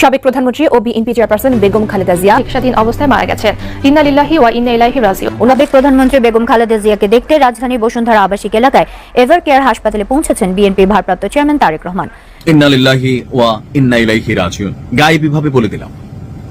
সাবেক প্রধানমন্ত্রী ও বিএনপি চেয়ারপারসন বেগম খালেদা জিয়া চিকিৎসাধীন অবস্থায় মারা গেছেন ইন্না লিল্লাহি ওয়া ইন্না ইলাইহি রাজিউন। সাবেক প্রধানমন্ত্রী বেগম খালেদা জিয়াকে দেখতে রাজধানীর বসুন্ধরা আবাসিক এলাকায় এভার কেয়ার হাসপাতালে পৌঁছেছেন বিএনপি ভারপ্রাপ্ত চেয়ারম্যান তারেক রহমান। ইন্নালিল্লাহি ওয়া ইন্না ইলাইহি রাজিউন। গায়েবীভাবে বলে দিলাম।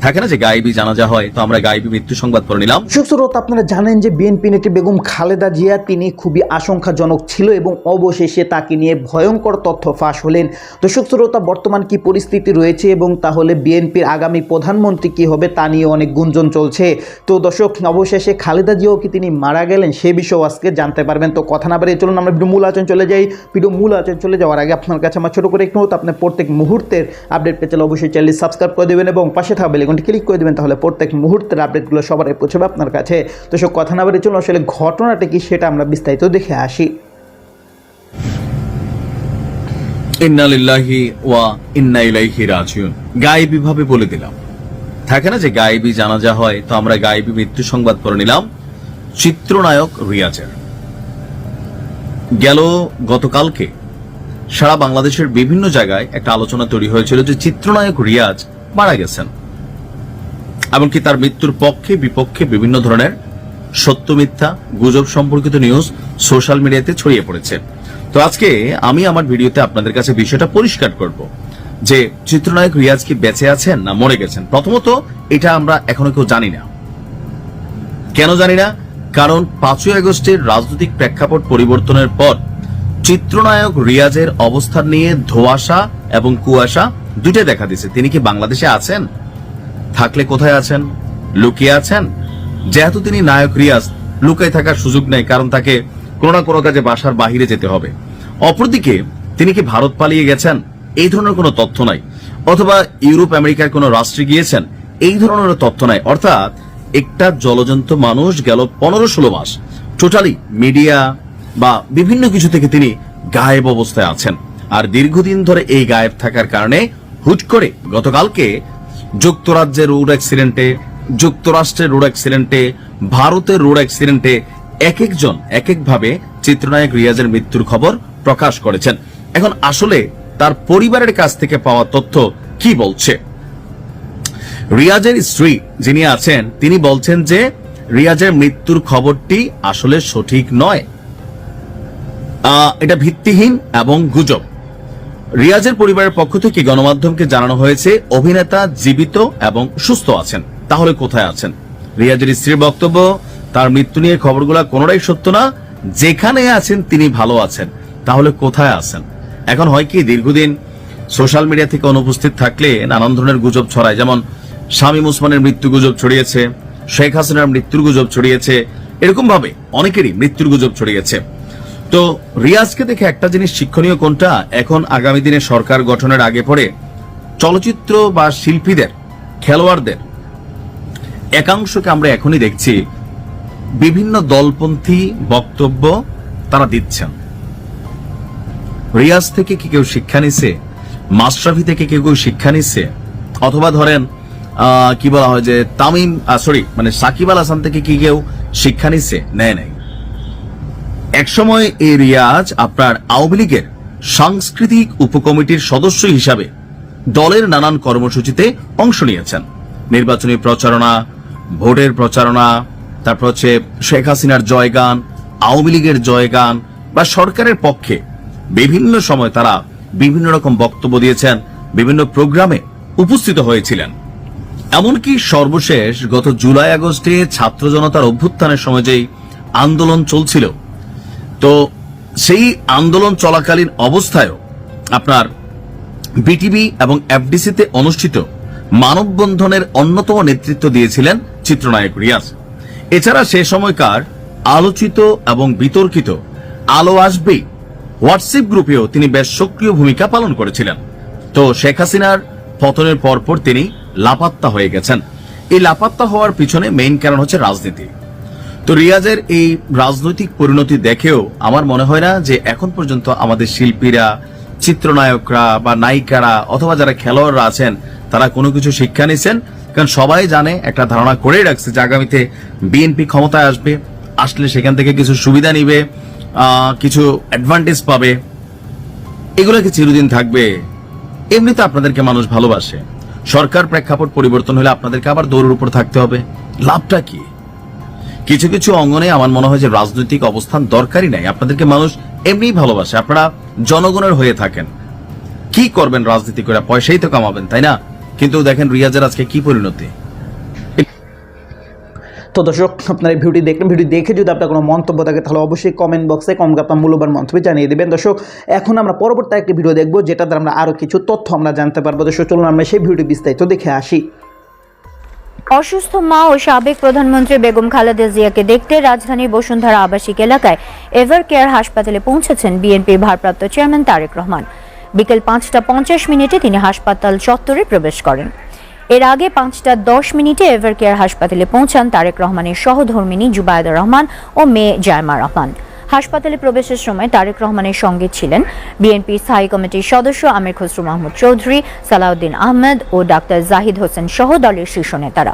থাকে না যে গায়েবী জানাজা হয়, তো আমরা গায়েবী মৃত্যু সংবাদ পড়ে নিলাম। সুশ্রোত আপনারা জানেন যে বিএনপি নেত্রী বেগম খালেদা জিয়া, তিনি খুবই আশঙ্কাজনক ছিল এবং অবশেষে তাকে নিয়ে ভয়ঙ্কর তথ্য ফাঁস হলেন। তো সুশ্রোতা বর্তমান কি পরিস্থিতি রয়েছে এবং তাহলে বিএনপির আগামী প্রধানমন্ত্রী কি হবে, তা নিয়ে অনেক গুঞ্জন চলছে। তো দর্শক, অবশেষে খালেদা জিয়াও কি তিনি মারা গেলেন, সে বিষয়েও আজকে জানতে পারবেন। তো কথা না বাড়িয়ে চলুন, আমরা মূল আচরণ চলে যাই। ভিডিও মূল আচরণ চলে যাওয়ার আগে আপনার কাছে আমার ছোট করে একটু আপনার প্রত্যেক মুহূর্তের আপডেট পেতে অবশ্যই চ্যানেল সাবস্ক্রাইব করে দেবেন এবং পাশে থাকা বেলেগনটি ক্লিক করে দেবেন, তাহলে প্রত্যেক মুহূর্তের আপডেটগুলো সবার পৌঁছবে আপনার কাছে। তো সব কথা না বাড়িয়ে চলুন, আসলে ঘটনাটা কি সেটা আমরা বিস্তারিত দেখে আসি। ইন্নালিল্লাহি ওয়া ইন্না ইলাইহি রাজিউন। গায়েবী ভাবে বলে দিলাম। থাকে না যে গায়েবী জানাজা হয়, তো আমরা গায়েবী মৃত্যু সংবাদ পড়ে নিলাম। চিত্রনায়ক রিয়াজের। গেল গতকালকে সারা বাংলাদেশের বিভিন্ন জায়গায় একটা আলোচনা তৈরি হয়েছিল যে চিত্রনায়ক রিয়াজ মারা গেছেন। এমনকি তার মৃত্যুর পক্ষে, বিপক্ষে বিভিন্ন ধরনের সত্য মিথ্যা, গুজব সম্পর্কিত নিউজ সোশ্যাল মিডিয়াতে ছড়িয়ে পড়েছে। তো আজকে আমি আমার ভিডিওতে আপনাদের কাছে বিষয়টা পরিষ্কার করব যে চিত্রনায়ক রিয়াজ কি বেঁচে আছেন না মরে গেছেন? প্রথমত, এটা আমরা এখনও কেউ জানি না। কেন জানি না? কারণ পাঁচই আগস্টের রাজনৈতিক প্রেক্ষাপট পরিবর্তনের পর চিত্রনায়ক রিয়াজের অবস্থান নিয়ে ধোয়াশা এবং কুয়াশা দুইটাই দেখা দিয়েছে। তিনি কি বাংলাদেশে আছেন? থাকলে কোথায় আছেন? লুকিয়ে আছেন? যেহেতু তিনি নায়ক রিয়াজ, লুকায় থাকার সুযোগ নেই, কারণ তাকে কোনো না কোনো কাজে বাসার বাহিরে যেতে হবে। অপরদিকে, তিনি কি ভারত পালিয়ে গেছেন? এই ধরনের কোনো তথ্য নাই। অথবা ইউরোপ আমেরিকার কোনো রাষ্ট্রে গিয়েছেন? এই ধরনের তথ্য নাই। অর্থাৎ একটা জলজন্ত মানুষ গেল পনেরো ষোলো মাস। টোটালি মিডিয়া বা বিভিন্ন কিছু থেকে তিনি গায়েব অবস্থায় আছেন। আর দীর্ঘদিন ধরে এই গায়েব থাকার কারণে হুট করে গতকালকে যুক্তরাজ্যের রোড অ্যাক্সিডেন্টে, যুক্তরাষ্ট্রের রোড অ্যাক্সিডেন্টে, ভারতের রোড অ্যাক্সিডেন্টে এক একজন এক একভাবে চিত্রনায়ক রিয়াজের মৃত্যুর খবর প্রকাশ করেছেন। এখন আসলে তার পরিবারের কাছ থেকে পাওয়া তথ্য কি বলছে? রিয়াজের স্ত্রী যিনি আছেন, তিনি বলছেন যে রিয়াজের মৃত্যুর খবরটি আসলে সঠিক নয়। এটা ভিত্তিহীন এবং গুজব। রিয়াজের পরিবারের পক্ষ থেকে গণমাধ্যমকে জানানো হয়েছে, অভিনেতা জীবিত এবং সুস্থ আছেন। তাহলে কোথায় আছেন? রিয়াজের স্ত্রীর বক্তব্য, তার মৃত্যু নিয়ে খবরগুলো কোনোটাই সত্য না। যেখানে আছেন তিনি ভালো আছেন। তাহলে কোথায় আছেন? এখন হয় কি, দীর্ঘদিন সোশ্যাল মিডিয়া থেকে অনুপস্থিত থাকলে নানান ধরনের গুজব ছড়ায়। যেমন শামীম ওসমানের মৃত্যু গুজব ছড়িয়েছে, শেখ হাসিনার মৃত্যুর গুজব ছড়িয়েছে। এরকম ভাবে অনেকেরই মৃত্যুর গুজব ছড়িয়েছে। তো রিয়াজকে দেখে একটা জিনিস শিক্ষণীয় কোনটা? এখন আগামী দিনে সরকার গঠনের আগে পরে চলচ্চিত্র বা শিল্পীদের, খেলোয়াড়দের, একাংশকে আমরা এখনই দেখছি বিভিন্ন দলপন্থী বক্তব্য তারা দিচ্ছেন। রিয়াজ থেকে কি কেউ শিক্ষা নিছে? মাশরাফি থেকে কেউ কেউ শিক্ষা নিচ্ছে অথবা ধরেন কি বলা হয় যে তামিম সরি মানে সাকিব আল হাসান থেকে কি কেউ শিক্ষা নিচ্ছে নেয় নাই। একসময় এ রিয়াজ আপনার আওয়ামী লীগের সাংস্কৃতিক উপকমিটির সদস্য হিসাবে দলের নানান কর্মসূচিতে অংশ নিয়েছেন। নির্বাচনী প্রচারণা, ভোটের প্রচারণা, তারপর হচ্ছে শেখ হাসিনার জয়গান, আওয়ামী লীগের জয়গান বা সরকারের পক্ষে বিভিন্ন সময় তারা বিভিন্ন রকম বক্তব্য দিয়েছেন, বিভিন্ন প্রোগ্রামে উপস্থিত হয়েছিলেন। এমনকি সর্বশেষ গত জুলাই আগস্টে ছাত্র জনতার অভ্যুত্থানের সময় যেই আন্দোলন চলছিল তো সেই আন্দোলন চলাকালীন অবস্থায়ও আপনার বিটিভি এবং এফডিসিতে অনুষ্ঠিত মানববন্ধনের অন্যতম নেতৃত্ব দিয়েছিলেন চিত্রনায়ক রিয়াজ। এছাড়া সে সময়কার আলোচিত এবং বিতর্কিত আলো আসবেই হোয়াটসঅ্যাপ গ্রুপেও তিনি বেশ সক্রিয় ভূমিকা পালন করেছিলেন। তো শেখ হাসিনার পতনের পরপর তিনি লাপাত্তা হয়ে গেছেন। এই লাপাত্তা হওয়ার পিছনে মেইন কারণ হচ্ছে রাজনীতি। তো রিয়াজের এই রাজনৈতিক পরিণতি দেখেও আমার মনে হয় না যে এখন পর্যন্ত আমাদের শিল্পীরা, চিত্রনায়করা বা নায়িকারা অথবা যারা খেলোয়াড়রা আছেন, তারা কোনো কিছু শিক্ষা নিছেন। কারণ সবাই জানে, একটা ধারণা করেই রাখছে যে আগামীতে বিএনপি ক্ষমতায় আসবে, আসলে সেখান থেকে কিছু সুবিধা নিবে কিছু অ্যাডভান্টেজ পাবে। এগুলো কি চিরদিন থাকবে? এমনিতে আপনাদেরকে মানুষ ভালোবাসে। সরকার প্রেক্ষাপট পরিবর্তন হলে আপনাদেরকে আবার দৌড়ের উপর থাকতে হবে। লাভটা কি? কিছু কিছু অঙ্গনে আমার মনে হয় যে রাজনৈতিক অবস্থান দরকারই নাই। আপনাদেরকে মানুষ এমনিই ভালোবাসে। আপনারা জনগণের হয়ে থাকেন। কি করবেন রাজনীতি করে? পয়সাই তো কামাবেন, তাই না? কিন্তু দেখেন রিয়াজের আজকে কি পরিণতি? তো দর্শক, আপনার এই ভিডিওটি দেখলেন। ভিডিও দেখে যদি আপনার কোনো মন্তব্য থাকে, তাহলে অবশ্যই কমেন্ট বক্সে কমকে আপনার মূল্যবান মন্তব্য জানিয়ে দেবেন। দর্শক, এখন আমরা পরবর্তী একটি ভিডিও দেখব যেটা দ্বারা আমরা আরও কিছু তথ্য আমরা জানতে পারব। দর্শক, চলুন আমরা সেই ভিডিওটি বিস্তারিত দেখে আসি। অসুস্থ মা ও সাবেক প্রধানমন্ত্রী বেগম খালেদা জিয়াকে দেখতে রাজধানীর বসুন্ধরা আবাসিক এলাকায় এভার কেয়ার হাসপাতালে পৌঁছেছেন বিএনপির ভারপ্রাপ্ত চেয়ারম্যান তারেক রহমান। বিকেল পাঁচটা পঞ্চাশ মিনিটে তিনি হাসপাতাল চত্বরে প্রবেশ করেন। এর আগে পাঁচটা দশ মিনিটে এভার কেয়ার হাসপাতালে পৌঁছান তারেক রহমানের সহধর্মিনী জুবায়দা রহমান ও মেয়ে জায়মা রহমান। হাসপাতালে প্রবেশের সময় তারেক রহমানের সঙ্গে ছিলেন বিএনপি স্থায়ী কমিটির সদস্য আমির খসরু মাহমুদ চৌধুরী, সালাউদ্দিন আহমেদ ও ডাক্তার জাহিদ হোসেন সহ দলের শীর্ষ নেতারা।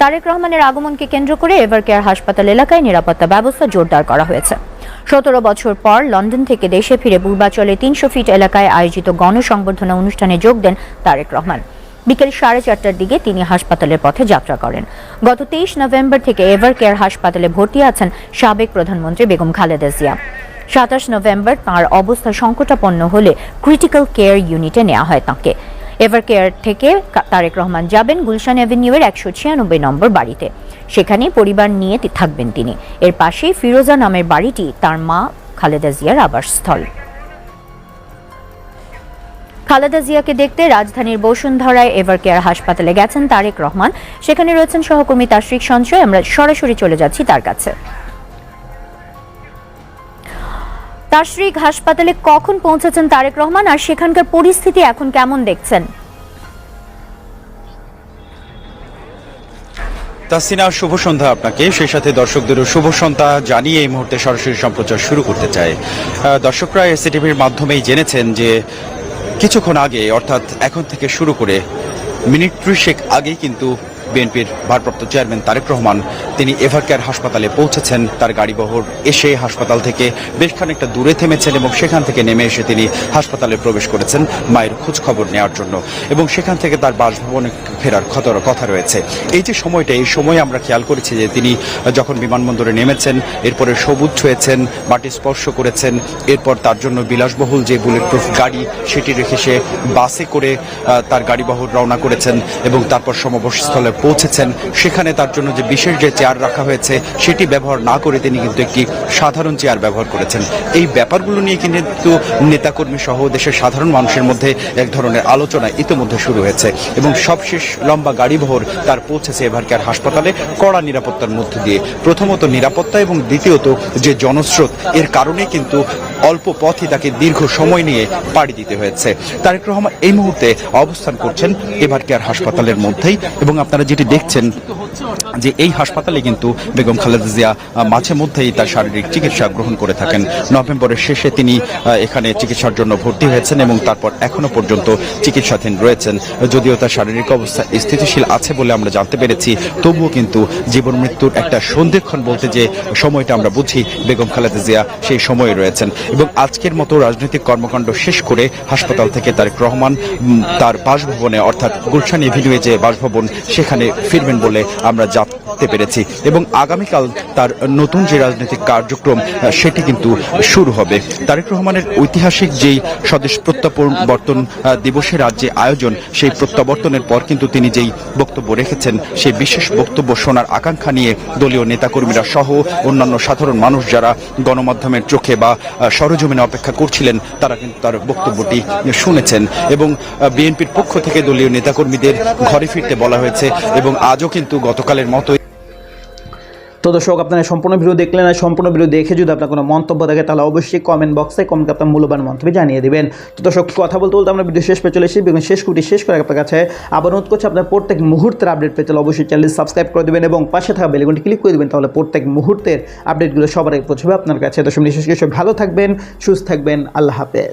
তারেক রহমানের আগমনকে কেন্দ্র করে এভার কেয়ার হাসপাতাল এলাকায় নিরাপত্তা ব্যবস্থা জোরদার করা হয়েছে। সতেরো বছর পর লন্ডন থেকে দেশে ফিরে পূর্বাচলে তিনশো ফিট এলাকায় আয়োজিত গণসংবর্ধনা অনুষ্ঠানে যোগ দেন তারেক রহমান। বিকেল সাড়ে চারটার দিকে তিনি হাসপাতালের পথে যাত্রা করেন। গত তেইশ নভেম্বর থেকে এভার কেয়ার হাসপাতালে ভর্তি আছেন সাবেক প্রধানমন্ত্রী বেগম খালেদা জিয়া। সাতাশ নভেম্বর তাঁর অবস্থা সংকটাপন্ন হলে ক্রিটিক্যাল কেয়ার ইউনিটে নেওয়া হয় তাঁকে। এভার কেয়ার থেকে তারেক রহমান যাবেন গুলশান অ্যাভিনিউয়ের একশো ছিয়ানব্বই নম্বর বাড়িতে। সেখানেই পরিবার নিয়ে থাকবেন তিনি। এর পাশেই ফিরোজা নামের বাড়িটি তার মা খালেদা জিয়ার আবাসস্থল। খালেদা জিয়াকে দেখতে রাজধানীর বসুন্ধরায় এভার কেয়ার হাসপাতালে গেছেন তারেক রহমান। সেখানে রয়েছেন সহকর্মী তাশরিক সঞ্চয় আমরা সরাসরি চলে যাচ্ছি তার কাছে। তাশরিক, হাসপাতালে কখন পৌঁছেছেন তারেক রহমান? আর সেখানকার পরিস্থিতি এখন কেমন দেখছেন? তাসিনা, শুভ সন্ধ্যা আপনাকে। সেই সাথে দর্শকদেরও শুভ সন্ধ্যা জানিয়ে এই মুহূর্তে সরাসরি সম্প্রচার শুরু করতে চাই। দর্শকরা এসিটিভির মাধ্যমেই জেনেছেন যে কিছুক্ষণ আগে অর্থাৎ এখন থেকে শুরু করে মিনিট ত্রিশেক আগে কিন্তু বিএনপির ভারপ্রাপ্ত চেয়ারম্যান তারেক রহমান। তিনি এভারকেয়ার হাসপাতালে পৌঁছেছেন। তার গাড়িবহর এসে হাসপাতাল থেকে বেশ খানিকটা দূরে থেমেছেন এবং সেখান থেকে নেমে এসে তিনি হাসপাতালে প্রবেশ করেছেন মায়ের খোঁজ খবর নেওয়ার জন্য। এবং সেখান থেকে তার বাসভবনে ফেরার খতর কথা রয়েছে। এই যে সময়টা, এই সময় আমরা খেয়াল করেছি যে তিনি যখন বিমানবন্দরে নেমেছেন, এরপরে সবুজ ছুঁয়েছেন, মাটি স্পর্শ করেছেন, এরপর তার জন্য বিলাসবহুল যে বুলেট প্রুফ গাড়ি, সেটি রেখে সে বাসে করে তার গাড়িবহর রওনা করেছেন এবং তারপর সমাবেশস্থলে পৌঁছেছেন। সেখানে তার জন্য যে বিশেষ যে চেয়ার রাখা হয়েছে, সেটি ব্যবহার না করে তিনি কিন্তু একটি সাধারণ চেয়ার ব্যবহার করেছেন। এই ব্যাপারগুলো নিয়ে কিন্তু নেতাকর্মী সহ দেশের সাধারণ মানুষের মধ্যে এক ধরনের আলোচনা ইতিমধ্যে শুরু হয়েছে এবং সবশেষ লম্বা গাড়িবহর তার পৌঁছেছে এভারকেয়ার হাসপাতালে কড়া নিরাপত্তার মধ্য দিয়ে। প্রথমত নিরাপত্তা এবং দ্বিতীয়ত যে জনস্রোত, এর কারণে কিন্তু অল্প পথই তাকে দীর্ঘ সময় নিয়ে পাড়ি দিতে হয়েছে। তারেক রহমান এই মুহূর্তে অবস্থান করছেন এবার কেয়ার হাসপাতালের মধ্যেই এবং আপনারা যেটি দেখছেন যে এই হাসপাতালে কিন্তু বেগম খালেদা জিয়া মাঝে মধ্যেই তার শারীরিক চিকিৎসা গ্রহণ করে থাকেন। নভেম্বরের শেষে তিনি এখানে চিকিৎসার জন্য ভর্তি হয়েছেন এবং তারপর এখনও পর্যন্ত চিকিৎসাধীন রয়েছেন। যদিও তার শারীরিক অবস্থা স্থিতিশীল আছে বলে আমরা জানতে পেরেছি, তবুও কিন্তু জীবন মৃত্যুর একটা সন্ধিক্ষণ বলতে যে সময়টা আমরা বুঝি বেগম খালেদা জিয়া সেই সময়ে রয়েছেন। এবং আজকের মতো রাজনৈতিক কর্মকাণ্ড শেষ করে হাসপাতাল থেকে তারেক রহমান তার বাসভবনে অর্থাৎ গুলশান এভিনিউয়ে যে বাসভবন, সেখানে ফিরবেন বলে আমরা জানতে পেরেছি। এবং আগামীকাল তার নতুন যে রাজনৈতিক কার্যক্রম সেটি কিন্তু শুরু হবে। তারেক রহমানের ঐতিহাসিক যেই স্বদেশ প্রত্যাবর্তন দিবসের আজ যে আয়োজন, সেই প্রত্যাবর্তনের পর কিন্তু তিনি যেই বক্তব্য রেখেছেন সেই বিশেষ বক্তব্য শোনার আকাঙ্ক্ষা নিয়ে দলীয় নেতাকর্মীরা সহ অন্যান্য সাধারণ মানুষ যারা গণমাধ্যমের চোখে বা সরজমিনে অপেক্ষা করছিলেন, তারা কিন্তু তার বক্তব্যটি শুনেছেন। এবং বিএনপির পক্ষ থেকে দলীয় নেতাকর্মীদের ঘরে ফিরতে বলা হয়েছে, এবং আজও কিন্তু গতকালের মতো তো দর্শক, আপনারা সম্পূর্ণ ভিডিও দেখলেন আর সম্পূর্ণ ভিডিও দেখে যদি আপনার কোনো মন্তব্য থাকে, তাহলে অবশ্যই কমেন্ট বক্সে কমেন্ট আপনার মূল্যবান মন্তব্য জানিয়ে দেবেন। তো দর্শক, কথা বলতে বলতে আমরা ভিডিও শেষ পেয়ে চলে এসেছি এবং শেষ কুটি শেষ করে আপনার কাছে আবার অনুরোধ করছি, আপনার প্রত্যেক মুহূর্তের আপডেট পেতে অবশ্যই চ্যানেল সাবস্ক্রাইব করে দেবেন এবং পাশে থাকা বেলেগুনটি ক্লিক করে দেবেন, তাহলে প্রত্যেক মুহূর্তের আপডেটগুলো সবার আগে পৌঁছবে আপনার কাছে। দর্শক কিছু ভালো থাকবেন, সুস্থ থাকবেন, আল্লাহ হাফেজ।